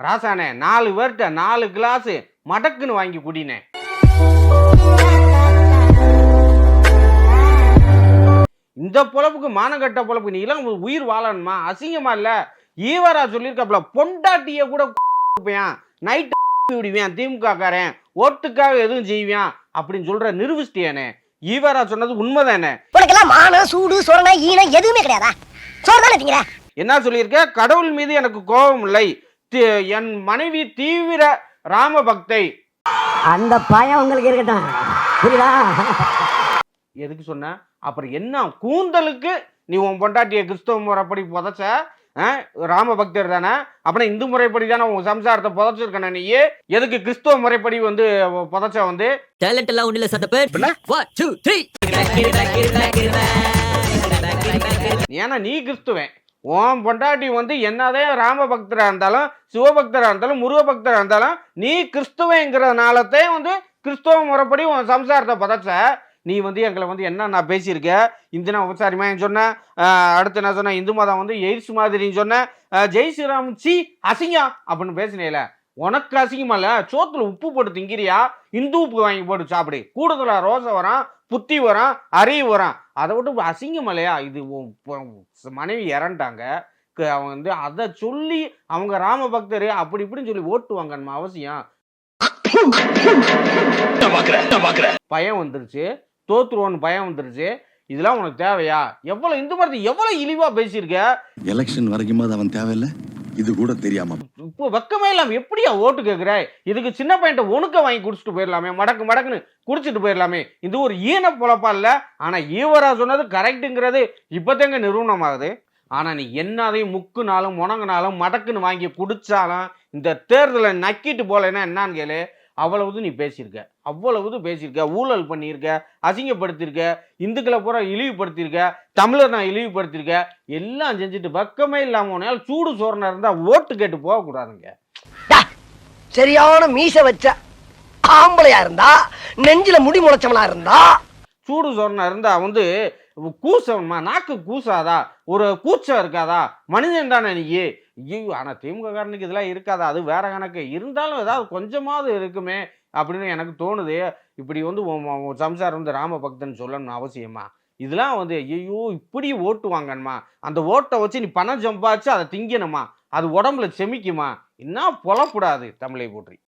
ராசானே நாலு பேர்கிட்ட நாலு கிளாஸ் மடக்குன்னு வாங்கி குடினே. இந்த பொழப்புக்கு மானகட்ட பொழப்பு நீ எல்லாம் உயிர் வாழணுமா? அசிங்கமா இல்ல? ஈவரா சொல்லியிருக்காப்ல பொண்டாட்டிய கூட குப்பையான் நைட் விடுவேன் திமுக காரன் ஓட்டுக்காக எதுவும் செய்வேன் அப்படின்னு சொல்ற நிரூபிச்சிட்டியானே ஈவரா சொன்னது உண்மைதானே? உனக்கெல்லாம் மானம் சூடு சொரணை ஈனம் எதுவுமே கிடையாதா? என்ன சொல்லியிருக்க? கடவுள் மீது எனக்கு கோபம் இல்லை. என் மனைவி தீவிர ராம பக்தை அந்த பயம் உங்களுக்கு இருக்கட்டும். புரியுதா? எதுக்கு சொன்ன? அப்புறம் என்ன? கூந்தலுக்கு நீ உன் பொண்டாட்டிய கிறிஸ்தவ முறைப்படி புதைச்ச? ராம பக்தர் தானே? அப்புறம் இந்து முறைப்படி தானே உன் சம்சாரத்தை புதைச்சிருக்கன நீ? எதுக்கு கிறிஸ்தவ முறைப்படி வந்து புதைச்ச வந்து? டேலண்ட் எல்லாம் ஒண்ணு இல்ல ஏன்னா நீ கிறிஸ்துவன். உன் பொண்டாட்டி வந்து என்னதான் ராம பக்தராக இருந்தாலும் சிவபக்தராக இருந்தாலும் முருக பக்தராக இருந்தாலும் நீ கிறிஸ்துவங்கிறதுனாலத்தே வந்து கிறிஸ்துவ முறைப்படி உன் சம்சாரத்தை பதச்ச. நீ வந்து எங்களை வந்து என்ன நான் பேசியிருக்க? இந்து நான் உபசாரிமா சொன்னேன் அடுத்து நான் சொன்னேன் இந்து மதம் வந்து எய்ட்ஸ் மாதிரின்னு சொன்னேன் ஜெய் ஸ்ரீராம் சி அசிங்கம் அப்படின்னு பேசினேல. உனக்கு அசிங்கமா இல்ல? சோத்துல உப்பு போட்டு திங்கிறியா? இந்து உப்பு வாங்கி போட்டு சாப்பிடு. கூடுதலா ரோசை வரும் புத்தி வரும் அறிவு வரும் அதை விட்டு அசிங்கம் இல்லையா? இது மனைவி இறண்டாங்க க- அவங்க வந்து அதை சொல்லி அவங்க ராம பக்தர் அப்படி இப்படின்னு சொல்லி ஓட்டுவாங்கன்னு அவசியம்? பயம் வந்துருச்சு. தோத்துருவோன்னு பயம் வந்துருச்சு. இதெல்லாம் உனக்கு தேவையா? எவ்வளவு இந்து மரத்தை எவ்வளவு இழிவா பேசியிருக்க? எலெக்ஷன் வரைக்கும் அவன் தேவையில்ல? இது கூட தெரியாம. இப்போ வெக்கமே இல்லாம எப்படியா ஓட்டு கேட்குற இதுக்கு சின்ன பையன்ட்ட உனக்க வாங்கி குடிச்சிட்டு போயிடலாமே மடக்கு மடக்குன்னு குடிச்சிட்டு போயிடலாமே. இது ஒரு ஈன பொழப்பா இல்ல ஆனா ஈவரா சொன்னது கரெக்டுங்கிறது இப்போதாங்க நிறுவனம் ஆகுது ஆனா நீ என்னதையும் முக்குனாலும் முணங்கினாலும் மடக்குன்னு வாங்கி குடிச்சாலும் இந்த தேர்தலை நக்கிட்டு போலன்னா என்னன்னு கேளு. அவ்வளவுது நீ பேசியிருக்க. அவ்வளவுது பேசியிருக்க. ஊழல் பண்ணியிருக்க. அசிங்கப்படுத்தியிருக்க. இந்துக்களை பூரா இழிவுபடுத்தியிருக்க. தமிழர் நான் இழிவுபடுத்தியிருக்க. எல்லாம் செஞ்சுட்டு வெக்கமே இல்லாம உன்னால சூடு சோறனா இருந்தா ஓட்டு கேட்டு போகக்கூடாதுங்க சரியான மீச வச்ச ஆம்பளையா இருந்தா நெஞ்சில முடி முளைச்சவனா இருந்தா. சூடு சோறனா இருந்தா வந்து கூசணுமா நாக்கு கூசாதா? ஒரு கூச்சம் இருக்காதா? மனிதன் தானே நீ? ஐயோ ஆனால் திமுக காரனுக்கு இதெல்லாம் இருக்காதா? அது வேற கணக்கு. இருந்தாலும் ஏதாவது கொஞ்சமாவது இருக்குமே அப்படின்னு எனக்கு தோணுது. இப்படி வந்து உன் உன் சம்சாரம் வந்து ராம பக்தன் சொல்லணும்னு அவசியமா? இதெல்லாம் வந்து ஐயோ இப்படி ஓட்டு வாங்கணுமா? அந்த ஓட்டை வச்சு நீ பணம் சம்பாதிச்சு அதை திங்கணுமா? அது உடம்புல செமிக்குமா? என்ன பொலக்கூடாது தமிழை போற்றி.